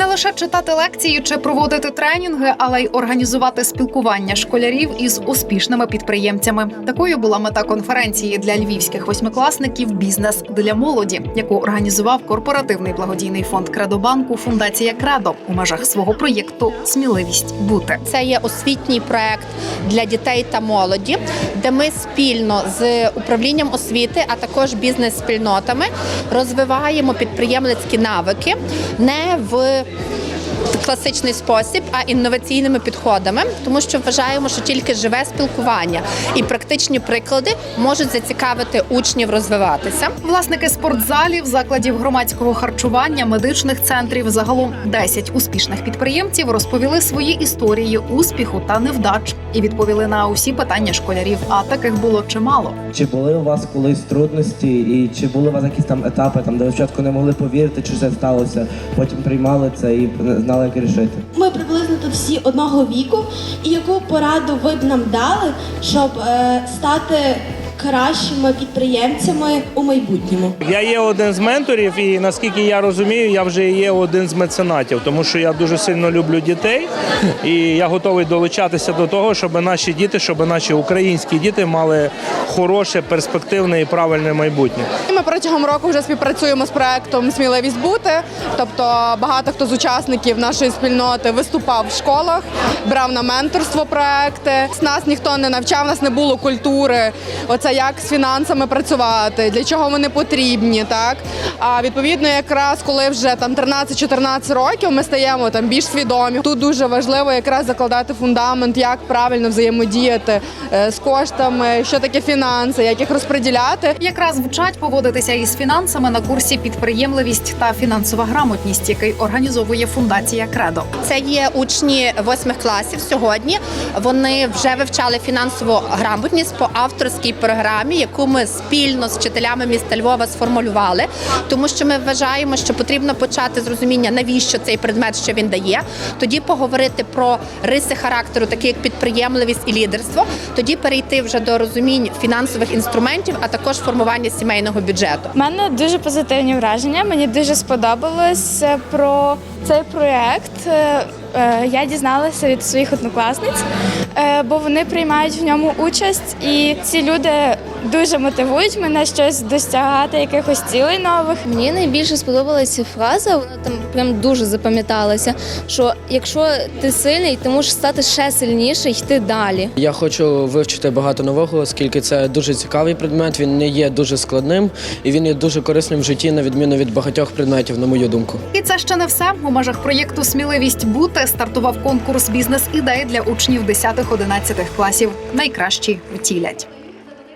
Не лише читати лекції чи проводити тренінги, але й організувати спілкування школярів із успішними підприємцями. Такою була мета конференції для львівських восьмикласників Бізнес для молоді, яку організував корпоративний благодійний фонд Кредобанку Фундація Кредо у межах свого проєкту Сміливість бути. Це є освітній проект для дітей та молоді, де ми спільно з управлінням освіти, а також бізнес-спільнотами розвиваємо підприємницькі навики не в класичний спосіб, а інноваційними підходами, тому що вважаємо, що тільки живе спілкування і практичні приклади можуть зацікавити учнів розвиватися. Власники спортзалів, закладів громадського харчування, медичних центрів, загалом 10 успішних підприємців розповіли свої історії успіху та невдач і відповіли на усі питання школярів. А таких було чимало. Чи були у вас колись трудності, і чи були у вас якісь там етапи, там де ви спочатку не могли повірити, що це сталося, потім приймали це і знали, як рішити? Ми всі одного віку, і яку пораду ви б нам дали, щоб е, стати кращими підприємцями у майбутньому? Я є один з менторів, і наскільки я розумію, я вже є один з меценатів, тому що я дуже сильно люблю дітей, і я готовий долучатися до того, щоб наші діти, щоб наші українські діти мали хороше, перспективне і правильне майбутнє. Ми протягом року вже співпрацюємо з проектом Сміливість бути. Тобто багато хто з учасників нашої спільноти виступав в школах, брав на менторство проекти. Нас ніхто не навчав, нас не було культури. Оце як з фінансами працювати, для чого вони потрібні. Так а відповідно, якраз коли вже там 13-14 років, ми стаємо там більш свідомі. Тут дуже важливо якраз закладати фундамент, як правильно взаємодіяти е, з коштами, що таке фінанси, як їх розподіляти. Якраз вчать поводитися із фінансами на курсі підприємливість та фінансова грамотність, який організовує фундація Кредо. Це є учні восьмих класів сьогодні. Вони вже вивчали фінансову грамотність по авторській програмі, яку ми спільно з вчителями міста Львова сформулювали, тому що ми вважаємо, що потрібно почати з розуміння, навіщо цей предмет, що він дає. Тоді поговорити про риси характеру, такі як підприємливість і лідерство. Тоді перейти вже до розумінь фінансових інструментів, а також формування сімейного бюджету. У мене дуже позитивні враження. Мені дуже сподобалось е, про цей проєкт. Е, е, Я дізналася від своїх однокласниць, е, бо вони приймають в ньому участь, і ці люди дуже мотивують мене щось досягати якихось цілей нових. Мені найбільше сподобалася фраза, вона там прям дуже запам'яталася. Що якщо ти сильний, ти можеш стати ще сильніше, йти далі. Я хочу вивчити багато нового, оскільки це дуже цікавий предмет. Він не є дуже складним і він є дуже корисним в житті, на відміну від багатьох предметів, на мою думку. І це ще не все. У межах проєкту Сміливість бути стартував конкурс бізнес ідей для учнів 10-11 класів. Найкращі втілять.